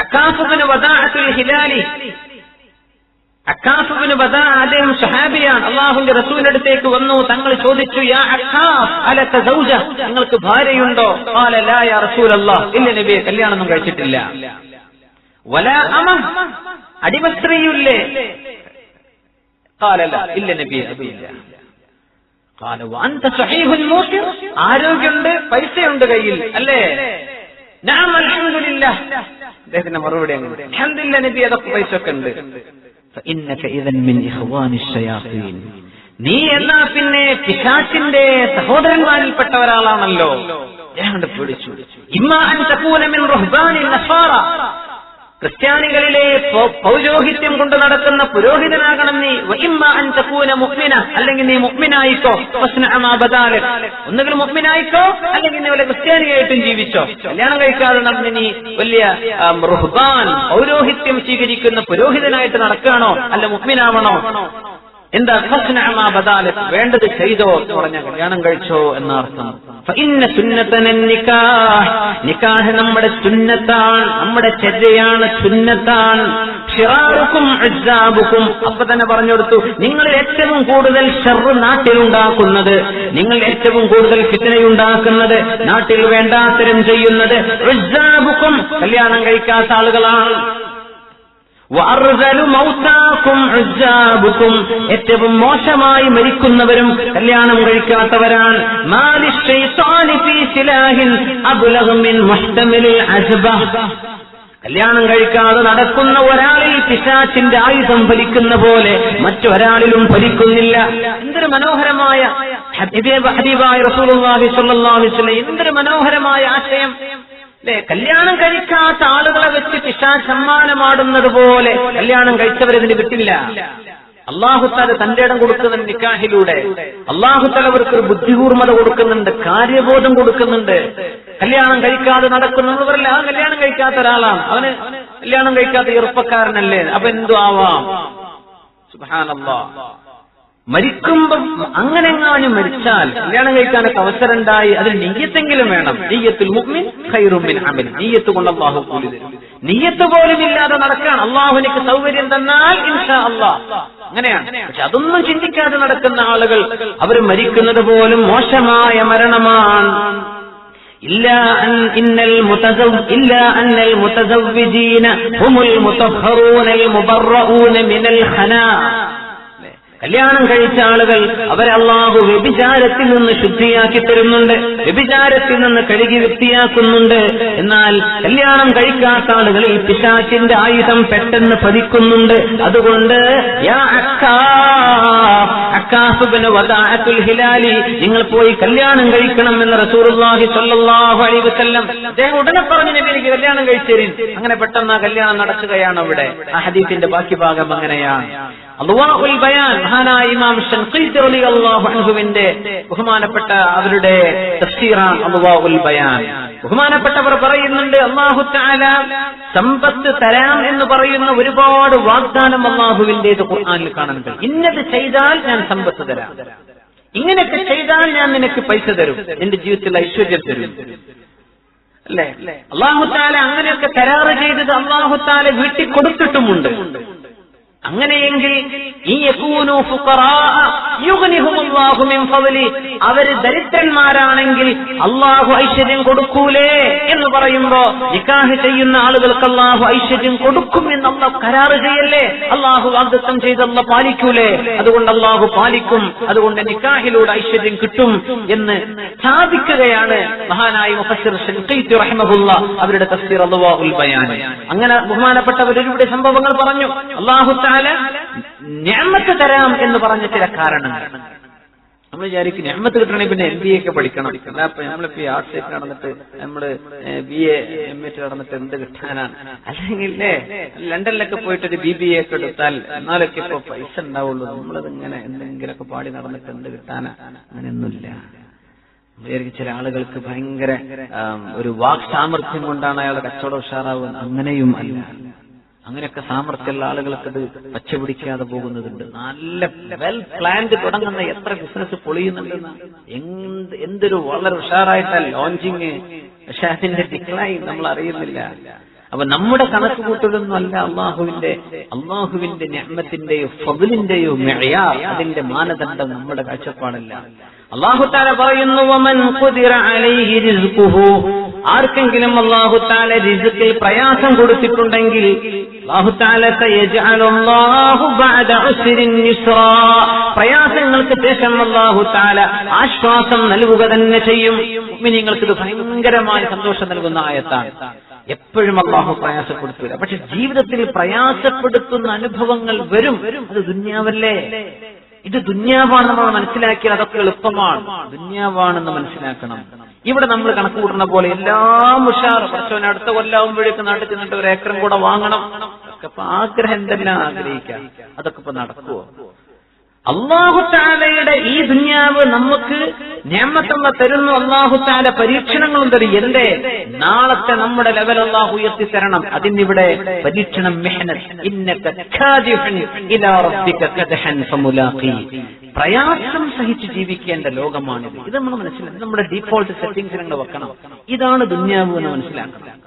അക്കാഫുബിന് വദാഅത്തുൽ ഹിലാലി. അക്കാഫുബിന് വദാ അദ്ദേഹം ഷഹാബിയാണ് അള്ളാഹുന്റെ റസൂലിന്റെ അടുത്തേക്ക് വന്നു. തങ്ങൾ ചോദിച്ചു യാ അക്കാഫ് അലക്ക സൗജ നിങ്ങൾക്ക് ഭാര്യയുണ്ടോ? ഖാല ലാ യാ ഇല്ല നബിയെ കല്യാണമൊന്നും കഴിച്ചിട്ടില്ല. വല അമ അടിമസ്ത്രീയില്ലേ ഖാല ലാ ഇല്ല നബിയെ അതുമില്ല. ആരോഗ്യമുണ്ട് പൈസയുണ്ട് കയ്യിൽ അല്ലേ? ഞാൻ അൽഹംദുലില്ലാഹ്. അദ്ദേഹത്തിന്റെ മറുപടി അങ്ങനെ നബി അതൊക്കെ പൈസ ഒക്കെ ഉണ്ട് നീ എന്നാ പിന്നെ പിശാച്ചിന്റെ സഹോദരന്മാരിൽപ്പെട്ട ഒരാളാണല്ലോ. ഞാൻ പേടിച്ചു. ഇമ്മാൻ ക്രിസ്ത്യാനികളിലെ പൗരോഹിത്യം കൊണ്ട് നടക്കുന്ന പുരോഹിതനാകണം നീ തകൂന മുഅ്മിന അല്ലെങ്കിൽ നീ മുഹ്മിനായിക്കോ ഒന്നുകിൽ മുഹ്മിനായിക്കോ അല്ലെങ്കിൽ നീ വല്ല ക്രിസ്ത്യാനിയായിട്ടും ജീവിച്ചോ. കല്യാണം കഴിക്കാതെ നടന്ന് നീ വലിയ റുഹ്ബാൻ പൗരോഹിത്യം സ്വീകരിക്കുന്ന പുരോഹിതനായിട്ട് നടക്കുകയാണോ അല്ല മുഅ്മിനാവണോ? എന്താ വേണ്ടത് ചെയ്തോ പറഞ്ഞ കല്യാണം കഴിച്ചോ എന്നർത്ഥം സുന്നതന നിക്കാഹ്. നമ്മുടെ ചുന്നത്താൻ നമ്മുടെ ചര്യയാണ് സുന്നത്താണ്. ഷിറാറുക്കും അജാബുക്കും അപ്പൊ തന്നെ പറഞ്ഞു കൊടുത്തു നിങ്ങൾ ഏറ്റവും കൂടുതൽ ഷെറ് നാട്ടിലുണ്ടാക്കുന്നത് നിങ്ങൾ ഏറ്റവും കൂടുതൽ ഫിത്തനയുണ്ടാക്കുന്നത് നാട്ടിൽ വേണ്ടാത്തരം ചെയ്യുന്നത് കല്യാണം കഴിക്കാത്ത ആളുകളാണ്. ഏറ്റവും മോശമായി മരിക്കുന്നവരും കല്യാണം കഴിക്കാത്തവരാണ്. കല്യാണം കഴിക്കാതെ നടക്കുന്ന ഒരാളിൽ പിശാച്ചിന്റെ ആയുധം ഫലിക്കുന്ന പോലെ മറ്റൊരാളിലും ഫലിക്കുന്നില്ല. എന്തൊരു മനോഹരമായ ഹബീബ്- ഹബീബായ വസല്ലം എന്തൊരു മനോഹരമായ ആശയം. അല്ലെ കല്യാണം കഴിക്കാത്ത ആളുകളെ വെച്ച് പിശാൻ സമ്മാനമാടുന്നത് പോലെ കല്യാണം കഴിച്ചവരിതിന് കിട്ടില്ല അള്ളാഹുത്താല തന്റെ ഇടം കൊടുക്കുന്നുണ്ട് നിക്കാഹിലൂടെ. അള്ളാഹുത്താല അവർക്ക് ഒരു ബുദ്ധിപൂർമത കൊടുക്കുന്നുണ്ട് കാര്യബോധം കൊടുക്കുന്നുണ്ട്. കല്യാണം കഴിക്കാതെ നടക്കുന്നവരല്ല ആ കല്യാണം കഴിക്കാത്ത ഒരാളാണ്. അവന് കല്യാണം കഴിക്കാത്ത ചെറുപ്പക്കാരനല്ലേ? അപ്പൊ എന്തു ആവാം? മരിക്കുമ്പം അങ്ങനെങ്ങാനും മരിച്ചാൽ കല്യാണം കഴിക്കാനൊക്കെ അവസരം ഉണ്ടായി അതിൽ നീയത്തെങ്കിലും വേണം. നീയത്തിൽ മുഗ്മിൻ ഖൈറുമിൻ അമിൻ നീയത്ത് കൊണ്ട് അള്ളാഹു കൂലി തരും. നീയത്ത് പോലും ഇല്ലാതെ നടക്കാൻ അള്ളാഹുനിക്ക് സൗകര്യം തന്നാൽ ഇൻഷാ അള്ളാഹ് അങ്ങനെയാണ്. പക്ഷെ അതൊന്നും ചിന്തിക്കാതെ നടക്കുന്ന ആളുകൾ അവർ മരിക്കുന്നത് പോലും മോശമായ മരണമാണ്. ഇല്ല ഇന്നൽ ഇല്ല അന്നൽ മുതസവ്വിജീന ഹുമുൽ മുബറഊന മിനൽ കല്യാണം കഴിച്ച ആളുകൾ അവരെ അള്ളാഹു വ്യഭിചാരത്തിൽ നിന്ന് ശുദ്ധിയാക്കി തരുന്നുണ്ട് വ്യഭിചാരത്തിൽ നിന്ന് കഴുകി വൃത്തിയാക്കുന്നുണ്ട്. എന്നാൽ കല്യാണം കഴിക്കാത്ത ആളുകളിൽ പിശാച്ചിന്റെ ആയുധം പെട്ടെന്ന് പതിക്കുന്നുണ്ട്. അതുകൊണ്ട് ഹിലാലി നിങ്ങൾ പോയി കല്യാണം കഴിക്കണം എന്ന് റസൂലുള്ളാഹി സ്വല്ലല്ലാഹു അലൈഹി വസല്ലം അദ്ദേഹം ഉടനെ പറഞ്ഞു നബി എനിക്ക് കല്യാണം കഴിച്ചേരി. അങ്ങനെ പെട്ടെന്ന് ആ കല്യാണം നടക്കുകയാണ് അവിടെ. ആ ഹദീഫിന്റെ ബാക്കി ഭാഗം അങ്ങനെയാണ്. അള്ളാഹുൽ ബയാൻ മഹാനായ ഇമാം ഷൻഖീത്ത് റളിയല്ലാഹു അൻഹുവിന്റെ ബഹുമാനപ്പെട്ട അവരുടെ തഫ്സീറാണ് അള്ളാഹുൽ ബയാൻ. ബഹുമാനപ്പെട്ടവർ പറയുന്നുണ്ട് അള്ളാഹു തആല സമ്പത്ത് തരാം എന്ന് പറയുന്ന ഒരുപാട് വാഗ്ദാനം അള്ളാഹുവിന്റേത് ഖുർആനിൽ കാണാൻ കഴിയും ഇന്നത് ചെയ്താൽ ഞാൻ സമ്പത്ത് തരാം. ഇങ്ങനെയൊക്കെ ചെയ്താൽ ഞാൻ നിനക്ക് പൈസ തരും. എന്റെ ജീവിതത്തിൽ ഐശ്വര്യം തരും. അല്ലേ? അള്ളാഹുത്താല അങ്ങനെയൊക്കെ കരാറ് ചെയ്തത് അള്ളാഹുത്താല വീട്ടിൽ കൊടുത്തിട്ടുമുണ്ട്. അങ്ങനെയെങ്കിൽ ഈ അവർ ദരിദ്രന്മാരാണെങ്കിൽ അള്ളാഹു ഐശ്വര്യം കൊടുക്കൂലേ എന്ന് പറയുമ്പോ നിക്കാഹ് ചെയ്യുന്ന ആളുകൾക്ക് അള്ളാഹു ഐശ്വര്യം കൊടുക്കും എന്ന് അള്ളാഹ് കരാറ് ചെയ്യല്ലേ? അള്ളാഹു വാഗ്ദത്തം ചെയ്ത് അള്ള പാലിക്കൂലേ? അതുകൊണ്ട് അള്ളാഹു പാലിക്കും. അതുകൊണ്ട് നിക്കാഹിലൂടെ ഐശ്വര്യം കിട്ടും എന്ന് സ്ഥാപിക്കുകയാണ് മഹാനായ റഹിമഹുല്ല അവരുടെ തഫ്സീർ അള്ളാഹുൽ ബയാൻ അങ്ങനെ ബഹുമാനപ്പെട്ടവർ സംഭവങ്ങൾ പറഞ്ഞു. അള്ളാഹു താല ഞാമത്ത് തരാം എന്ന് പറഞ്ഞ ചില കാരണങ്ങൾ നമ്മൾ വിചാരിക്കും ഞാമത്ത് കിട്ടണമെങ്കിൽ പിന്നെ എം ബി എ ഒക്കെ പഠിക്കണം. അപ്പൊ നമ്മളിപ്പോ ഈ ആർട്സ് നടന്നിട്ട് നമ്മൾ ബി എ എം എ നടന്നിട്ട് എന്ത് കിട്ടാനാണ്? അല്ലെങ്കിൽ ലണ്ടനിലൊക്കെ പോയിട്ട് ഒരു ബി ബി എ ഒക്കെ എടുത്താൽ എന്നാലൊക്കെ ഇപ്പൊ പൈസ ഉണ്ടാവുള്ളൂ. നമ്മളത് ഇങ്ങനെ എന്തെങ്കിലുമൊക്കെ പാടി നടന്നിട്ട് എന്ത് കിട്ടാനാ? അങ്ങനെയൊന്നുമില്ല. ചില ആളുകൾക്ക് ഭയങ്കര ഒരു വാക് സാമർഥ്യം കൊണ്ടാണ് അയാളുടെ കച്ചവടം ഉഷാറാവുന്നത് അങ്ങനെയും അല്ല. അങ്ങനെയൊക്കെ സാമർഥ്യമുള്ള ആളുകൾക്ക് അത് പച്ചപിടിക്കാതെ പോകുന്നതുണ്ട്. നല്ല വെൽ പ്ലാൻഡ് തുടങ്ങുന്ന എത്ര ബിസിനസ് പൊളിയുന്നുണ്ടെന്ന് എന്ത് എന്തൊരു വളരെ ഉഷാറായിട്ടാ ലോഞ്ചിങ് പക്ഷെ അതിന്റെ ഡിക്ലൈൻ നമ്മൾ അറിയുന്നില്ല. അപ്പൊ നമ്മുടെ കണക്ക് കൂട്ടലൊന്നും അല്ല അള്ളാഹുവിന്റെ അള്ളാഹുവിന്റെ ഞമ്മത്തിന്റെയോ ഫതിലിന്റെയോ മെഴയാ അതിന്റെ മാനദണ്ഡം നമ്മുടെ കാഴ്ചപ്പാടല്ല. അള്ളാഹുത്താല പറയുന്നു ആർക്കെങ്കിലും അള്ളാഹുത്താല രിസുക്കിൽ പ്രയാസം കൊടുത്തിട്ടുണ്ടെങ്കിൽ പ്രയാസങ്ങൾക്ക് ശേഷം അള്ളാഹുത്താല ആശ്വാസം നൽകുക തന്നെ ചെയ്യും. നിങ്ങൾക്ക് ഇത് ഭയങ്കരമായ സന്തോഷം നൽകുന്ന ആയത്താണ്. എപ്പോഴും അള്ളാഹു പ്രയാസപ്പെടുത്തൂല. പക്ഷെ ജീവിതത്തിൽ പ്രയാസപ്പെടുത്തുന്ന അനുഭവങ്ങൾ വരും. അത് ദുന്യാവല്ലേ? ഇത് ദുന്യാവാണ് നമ്മൾ മനസ്സിലാക്കിയാൽ അതൊക്കെ എളുപ്പമാണ്. ദുന്യാവാണെന്ന് മനസ്സിലാക്കണം. ഇവിടെ നമ്മൾ കണക്ക് കൂട്ടുന്ന പോലെ എല്ലാം ഉഷാർ പക്ഷവൻ അടുത്ത കൊല്ലാവുമ്പോഴേക്ക് നാട്ടിൽ ചെന്നിട്ട് ഒരു ഏക്കറും കൂടെ വാങ്ങണം. ഇപ്പൊ ആഗ്രഹം തന്നെ ആഗ്രഹിക്കാം? അതൊക്കെ ഇപ്പൊ നടക്കുവോ? അള്ളാഹുത്താലയുടെ ഈ ദുന്യാവ് നമുക്ക് ഞമ്മത്തമ്മ തരുന്നു. അള്ളാഹുത്താല പരീക്ഷണങ്ങളും തരും എന്റെ നാളത്തെ നമ്മുടെ ലെവൽ അള്ളാഹു ഉയർത്തിത്തരണം. അതിന്നിവിടെ പരീക്ഷണം പ്രയാസം സഹിച്ച് ജീവിക്കേണ്ട ലോകമാണിത്. ഇത് നമ്മൾ മനസ്സിലാക്കണം. നമ്മുടെ ഡീഫോൾട്ട് സെറ്റിംഗ്സ് നിങ്ങൾ വെക്കണം. ഇതാണ് ദുന്യാവ് എന്ന് മനസ്സിലാക്കണം.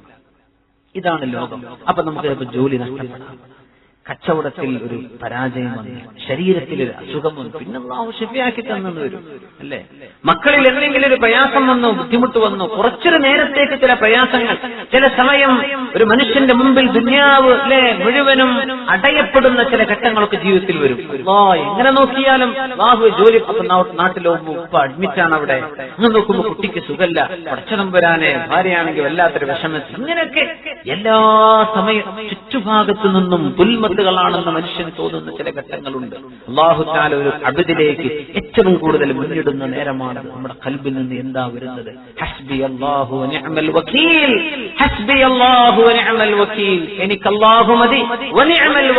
ഇതാണ് ലോകം. അപ്പൊ നമുക്ക് ജോലി നഷ്ടപ്പെടാം. കച്ചവടത്തിൽ ഒരു പരാജയം വന്നു. ശരീരത്തിൽ ഒരു അസുഖം വന്നു. പിന്നെ അള്ളാഹു ഷെഫിയാക്കി തന്നെന്ന് വരും അല്ലേ? മക്കളിൽ എന്തെങ്കിലും ഒരു പ്രയാസം വന്നോ ബുദ്ധിമുട്ട് വന്നോ കുറച്ചൊരു നേരത്തേക്ക് ചില പ്രയാസങ്ങൾ ചില സമയം ഒരു മനുഷ്യന്റെ മുമ്പിൽ ദുന്യാവ് അല്ലെ മുഴുവനും അടയപ്പെടുന്ന ചില ഘട്ടങ്ങളൊക്കെ ജീവിതത്തിൽ വരും. വാ എങ്ങനെ നോക്കിയാലും ബാഹു ജോലി നാട്ടിലോ ഉപ്പ അഡ്മിറ്റാണ് അവിടെ. അങ്ങ് നോക്കുമ്പോ കുട്ടിക്ക് സുഖല്ല പടച്ചനം വരാനെ ഭാര്യയാണെങ്കിൽ വല്ലാത്തൊരു വിഷമത്തിൽ ഇങ്ങനെയൊക്കെ എല്ലാ സമയം ചുറ്റുഭാഗത്തു നിന്നും ദുൽമത്തുകളാണെന്ന് മനുഷ്യന് തോന്നുന്ന ചില ഘട്ടങ്ങളുണ്ട്. അള്ളാഹു താല ഒരു അബിദിലേക്ക് ഏറ്റവും കൂടുതൽ മുന്നിടുന്ന നേരമാണ് നമ്മുടെ കൽബിൽ നിന്ന് എന്താ വരുന്നത്? ഹസ്ബി വനിഅമൽ വക്കീൽ. ഹസ്ബി വനിഅമൽ വക്കീൽ. എനിക്ക് അല്ലാഹു മതി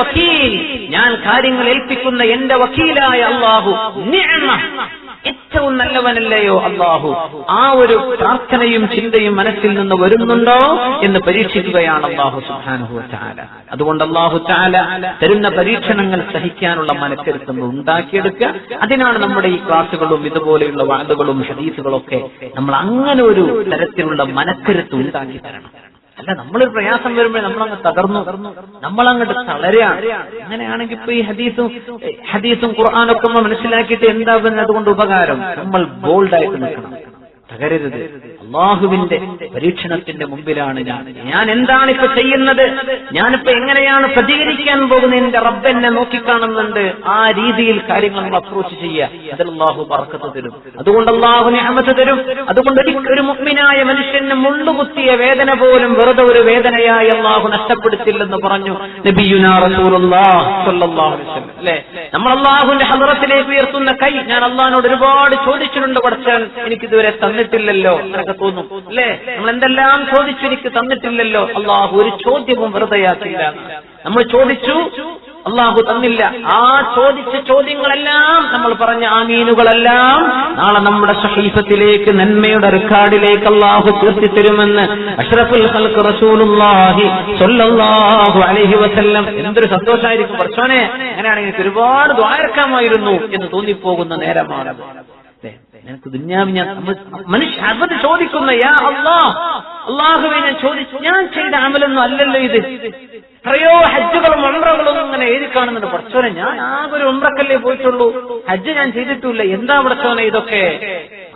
വക്കീൽ. ഞാൻ കാര്യങ്ങൾ ഏൽപ്പിക്കുന്ന എന്റെ വക്കീലായ അള്ളാഹു ഏറ്റവും നല്ലവനല്ലയോ അള്ളാഹു? ആ ഒരു പ്രാർത്ഥനയും ചിന്തയും മനസ്സിൽ നിന്ന് വരുന്നുണ്ടോ എന്ന് പരീക്ഷിക്കുകയാണ് അള്ളാഹു സുഹാനുഹു ചാല അതുകൊണ്ട് അള്ളാഹു ചാല തരുന്ന പരീക്ഷണങ്ങൾ സഹിക്കാനുള്ള മനക്കരുത്തം ഉണ്ടാക്കിയെടുക്കുക. അതിനാണ് നമ്മുടെ ഈ ക്ലാസ്സുകളും ഇതുപോലെയുള്ള വാദുകളും ഹദീസുകളും ഒക്കെ നമ്മൾ അങ്ങനെ ഒരു തരത്തിലുള്ള മനക്കരുത്ത് ഉണ്ടാക്കി തരണം. അല്ല നമ്മളൊരു പ്രയാസം വരുമ്പോൾ നമ്മളങ്ങ് തകർന്നു. നമ്മളങ്ങോട്ട് തളരാണ് അങ്ങനെയാണെങ്കിൽ ഇപ്പൊ ഈ ഹദീസും ഹദീസും ഖുർആാനൊക്കെ നമ്മൾ മനസ്സിലാക്കിയിട്ട് എന്താകുന്നത്? അതുകൊണ്ട് ഉപകാരം. നമ്മൾ ബോൾഡായിട്ട് നിൽക്കണം. തകരരുത്. അള്ളാഹുവിന്റെ പരീക്ഷണത്തിന്റെ മുമ്പിലാണ് ഞാൻ. ഞാൻ എന്താണ് ഇപ്പൊ ചെയ്യുന്നത്? ഞാനിപ്പോ എങ്ങനെയാണ് പ്രതികരിക്കാൻ പോകുന്നത്? എന്റെ റബ്ബ് എന്നെ നോക്കിക്കാണുന്നുണ്ട്. ആ രീതിയിൽ കാര്യങ്ങൾ നമ്മൾ അപ്രോച്ച് ചെയ്യുക. അതിൽ അള്ളാഹു പറക്കത്ത് തരും. അതുകൊണ്ട് അള്ളാഹു ഞാമത്ത് തരും. അതുകൊണ്ട് ഒരു മുഗ്മിനായ മനുഷ്യന് മുള്ളുകുത്തിയ വേദന പോലും വെറുതെ ഒരു വേദനയായി അള്ളാഹു നഷ്ടപ്പെടുത്തില്ലെന്ന് പറഞ്ഞു അല്ലേ? നമ്മൾ അള്ളാഹുവിന്റെ ഹദറത്തിലേക്ക് ഉയർത്തുന്ന കൈ ഞാൻ അള്ളാഹിനോട് ഒരുപാട് ചോദിച്ചിട്ടുണ്ട് പഠിച്ചാൽ എനിക്ക് ഇതുവരെ തന്നിട്ടില്ലല്ലോ എന്നൊക്കെ തോന്നും. അല്ലേ? നമ്മൾ എന്തെല്ലാം ചോദിച്ചു എനിക്ക് തന്നിട്ടില്ലല്ലോ. അള്ളാഹു ഒരു ചോദ്യവും വെറുതെയാക്കില്ല. നമ്മൾ ചോദിച്ചു അള്ളാഹു തന്നില്ല. ആ ചോദിച്ച ചോദ്യങ്ങളെല്ലാം നമ്മൾ പറഞ്ഞ ആ മീനുകളെല്ലാം നാളെ നമ്മുടെ ഷഹീഫത്തിലേക്ക് നന്മയുടെ റെക്കാർഡിലേക്ക് അള്ളാഹു തീർത്തി തരുമെന്ന് അഷ്റഫുൽ ഹൽക്ക് റസൂലുള്ളാഹി സ്വല്ലല്ലാഹു അലൈഹി വസല്ലം എന്തൊരു സന്തോഷമായിരിക്കും പഠിച്ചോനെ അങ്ങനെയാണെങ്കിൽ ഒരുപാട് ദ്വാരക്കാമായിരുന്നു എന്ന് തോന്നിപ്പോകുന്ന നേരമാണ്? നിനക്ക് ഞാൻ മനുഷ്യ അവർ ചോദിക്കുന്ന യാ ഞാൻ ചോദിച്ചു ഞാൻ ചെയ്ത അമലൊന്നും അല്ലല്ലോ ഇത്. എത്രയോ ഹജ്ജുകളും ഉംറകളും ഇങ്ങനെ എഴുതി കാണുന്നുണ്ട്. പഠിച്ചോനെ ഞാൻ ആകെ ഒരു ഉംറക്കല്ലേ പോയിട്ടുള്ളൂ. ഹജ്ജ് ഞാൻ ചെയ്തിട്ടില്ല എന്താ പഠിച്ചോനെ ഇതൊക്കെ?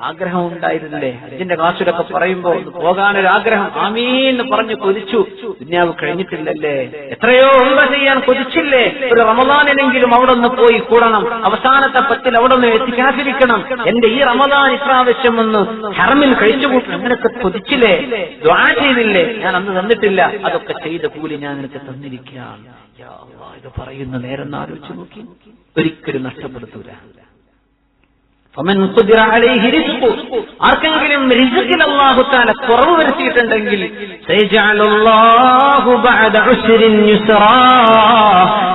ആഗ്രഹം ഉണ്ടായിരുന്നില്ലേ അജിന്റെ ക്ലാസ്സിലൊക്കെ പറയുമ്പോ പോകാനൊരു ആഗ്രഹം ആമീന്ന് പറഞ്ഞു കൊതിച്ചു. ദുന്യാവ് കഴിഞ്ഞിട്ടില്ലല്ലേ? എത്രയോ ഉംറ ചെയ്യാൻ കൊതിച്ചില്ലേ? ഒരു റമദാനെങ്കിലും അവിടെ ഒന്ന് പോയി കൂടണം. അവസാനത്തെ പത്തിൽ അവിടെ ഒന്ന് എത്തിക്കാതിരിക്കണം എന്റെ ഈ റമദാൻ ഇപ്രാവശ്യം ഒന്ന് ഹറമിൽ കഴിച്ചുകൂട്ടി. അങ്ങനെയൊക്കെ കൊതിച്ചില്ലേ? ദ്വാ ചെയ്തില്ലേ? ഞാൻ അന്ന് തന്നിട്ടില്ല. അതൊക്കെ ചെയ്ത കൂലി ഞാൻ എനിക്ക് തന്നിരിക്കുകയാണ്. ഇത് പറയുന്ന നേരം ആലോചിച്ച് നോക്കി. ഒരിക്കലും നഷ്ടപ്പെടുത്തൂല. ആർക്കെങ്കിലും റിസുക്കിൽ അല്ലാഹു തആല കുറവ് വരുത്തിയിട്ടുണ്ടെങ്കിൽ.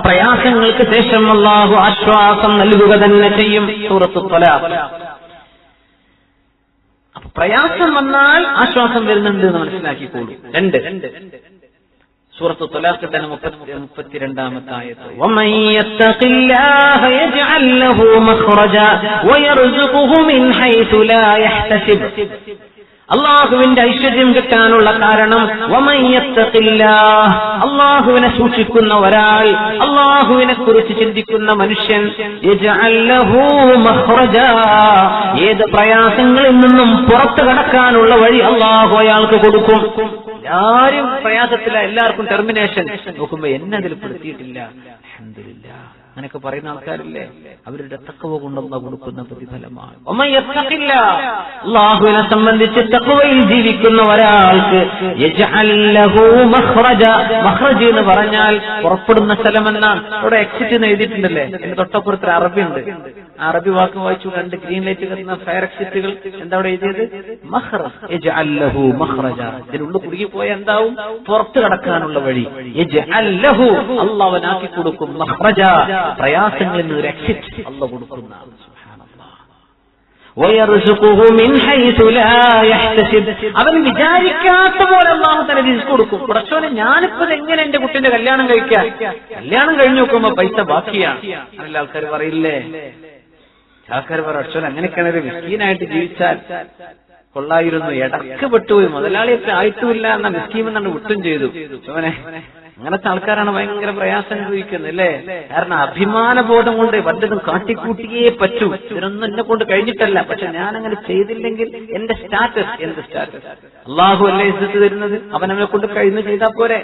പ്രയാസങ്ങൾക്ക് ശേഷം അള്ളാഹു ആശ്വാസം നൽകുക തന്നെ ചെയ്യും. സൂറത്ത് പ്രയാസം വന്നാൽ ആശ്വാസം വരുന്നുണ്ട് എന്ന് മനസ്സിലാക്കിക്കോളൂ. രണ്ട്. സൂറത്ത് ത്വലാഖിൽ തന്നെ മുപ്പത്തി മുപ്പത്തിരണ്ടാമത്തെ ആയത്ത് ومن يتق الله يجعل له مخرجا ويرزقه من حيث لا يحتسب അള്ളാഹുവിന്റെ ഐശ്വര്യം കിട്ടാനുള്ള കാരണം. അള്ളാഹുവിനെ സൂക്ഷിക്കുന്ന ഒരാൾ അള്ളാഹുവിനെ കുറിച്ച് ചിന്തിക്കുന്ന മനുഷ്യൻ ഏത് പ്രയാസങ്ങളിൽ നിന്നും പുറത്തു കടക്കാനുള്ള വഴി അള്ളാഹു അയാൾക്ക് കൊടുക്കും ആരും പ്രയാസത്തില്ല എല്ലാവർക്കും ടെർമിനേഷൻ നോക്കുമ്പോ എന്നതിൽ പെടുത്തിയിട്ടില്ല. അങ്ങനെയൊക്കെ പറയുന്ന ആൾക്കാരില്ലേ? അവരുടെ തക്കവ കൊണ്ടുള്ള കൊടുക്കുന്ന പ്രതിഫലമാണ്. ലാഹുവിനെ അള്ളാഹുവിനെ സംബന്ധിച്ച് തക്കവയിൽ ജീവിക്കുന്ന ഒരാൾക്ക് മഹ്റജ് എന്ന് പറഞ്ഞാൽ പുറപ്പെടുന്ന സ്ഥലമെന്നാണ് ഇവിടെ എക്സിറ്റ് എന്ന് എഴുതിയിട്ടുണ്ടല്ലേ? എന്റെ തൊട്ടപ്പുറത്ത് അറബി ഉണ്ട്. അറബി വാക്ക് വായിച്ചു രണ്ട് ഗ്രീൻ ലൈറ്റ് കത്തുന്ന ഫയർ എക്സിറ്റുകൾ എന്താ അവിടെ എഴുതിയത്? മഖ്റജ. ഇതിനുള്ളിൽ കുടുങ്ങി പോയ എന്താവും? പുറത്തു കടക്കാനുള്ള വഴി. അല്ലഹു അള്ളവനാക്കി അള്ളാഹുവനാക്കി കൊടുക്കും മഖ്റജ. പ്രയാസങ്ങളിൽ നിന്ന് രക്ഷിച്ച് അല്ല കൊടുക്കുന്ന. അവൻ വിചാരിക്കാത്ത പോലെ അള്ളാഹു തന്നെ റിസ്ക് കൊടുക്കും. കുറച്ചോനെ ഞാനിപ്പോ എങ്ങനെ എന്റെ കുട്ടിന്റെ കല്യാണം കഴിക്കാം? കല്യാണം കഴിഞ്ഞു നോക്കുമ്പോ പൈസ ബാക്കിയാണ് നല്ല ആൾക്കാർ പറയില്ലേ? ആൾക്കാർ പറ അച്ഛൻ അങ്ങനെയൊക്കെയാണ് ഒരു മിസ്കീനായിട്ട് ജീവിച്ചാൽ കൊള്ളായിരുന്നു. ഇടയ്ക്ക് പെട്ടുപോയി. മുതലാളിയൊക്കെ ആയിട്ടുമില്ല എന്ന മിസ്കീം എന്നാണ് വിട്ടും ചെയ്തു. അവനെ അങ്ങനത്തെ ആൾക്കാരാണ് ഭയങ്കര പ്രയാസം അനുഭവിക്കുന്നത് അല്ലേ? കാരണം അഭിമാനബോധം കൊണ്ട് വല്ലതും കാട്ടിക്കൂട്ടിയേ പറ്റൂ. ഇതിനൊന്നും എന്നെ കൊണ്ട് കഴിഞ്ഞിട്ടല്ല. പക്ഷെ ഞാൻ അങ്ങനെ ചെയ്തില്ലെങ്കിൽ എന്റെ സ്റ്റാറ്റസ് എന്ത് സ്റ്റാറ്റസ് അള്ളാഹു അല്ലേ ഇസ്സത്ത് തരുന്നത്? അവൻ അവനെ കൊണ്ട് കഴിഞ്ഞ് ചെയ്താൽ പോരെ?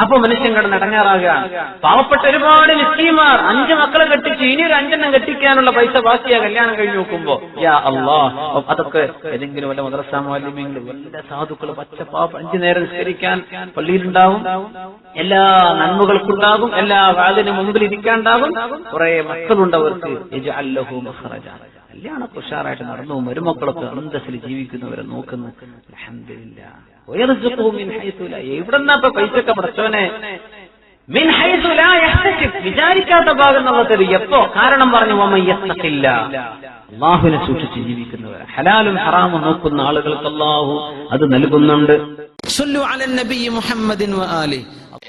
അപ്പൊ മനുഷ്യൻ കട അടങ്ങാറാകുകയാണ് പാവപ്പെട്ട ഒരുപാട് മിസ്റ്റിമാർ അഞ്ച് മക്കളെ കെട്ടിച്ച് ഇനി ഒരു അഞ്ചെണ്ണം കെട്ടിക്കാനുള്ള പൈസ ബാക്കിയാ കല്യാണം കഴിഞ്ഞ് നോക്കുമ്പോ. യാ അള്ളാഹ് അതൊക്കെ ഏതെങ്കിലും വല്ല മദ്രസാ മാലിന്യങ്ങൾ വല്ല സാധുക്കൾ പച്ച പാപ്പ അഞ്ചു നേരം നിസ്കരിക്കാൻ പള്ളിയിലുണ്ടാവും. എല്ലാ നന്മകൾക്കുണ്ടാകും എല്ലാ വാതിന് മുമ്പിൽ ഇരിക്കാണ്ടാകും. കുറെ മക്കളുണ്ട് അവർക്ക്. യജ്അൽ ലഹു മഖ്റജ. കല്യാണമൊക്കെ ഉഷാറായിട്ട് നടന്നു മരുമക്കളൊക്കെ അന്തസ്സിൽ ജീവിക്കുന്നവരെ നോക്കുന്നു. അൽഹംദുലില്ലാ. പൈസ. വിചാരിക്കാത്ത ഭാഗം നമ്മൾ എപ്പോ? കാരണം പറഞ്ഞു വമയ്യത്തക്കില്ല അള്ളാഹുവിനെ സൂക്ഷിച്ച് ജീവിക്കുന്നവർ ഹലാലും ഹറാമും നോക്കുന്ന ആളുകൾക്ക് അള്ളാഹു അത് നൽകുന്നുണ്ട്.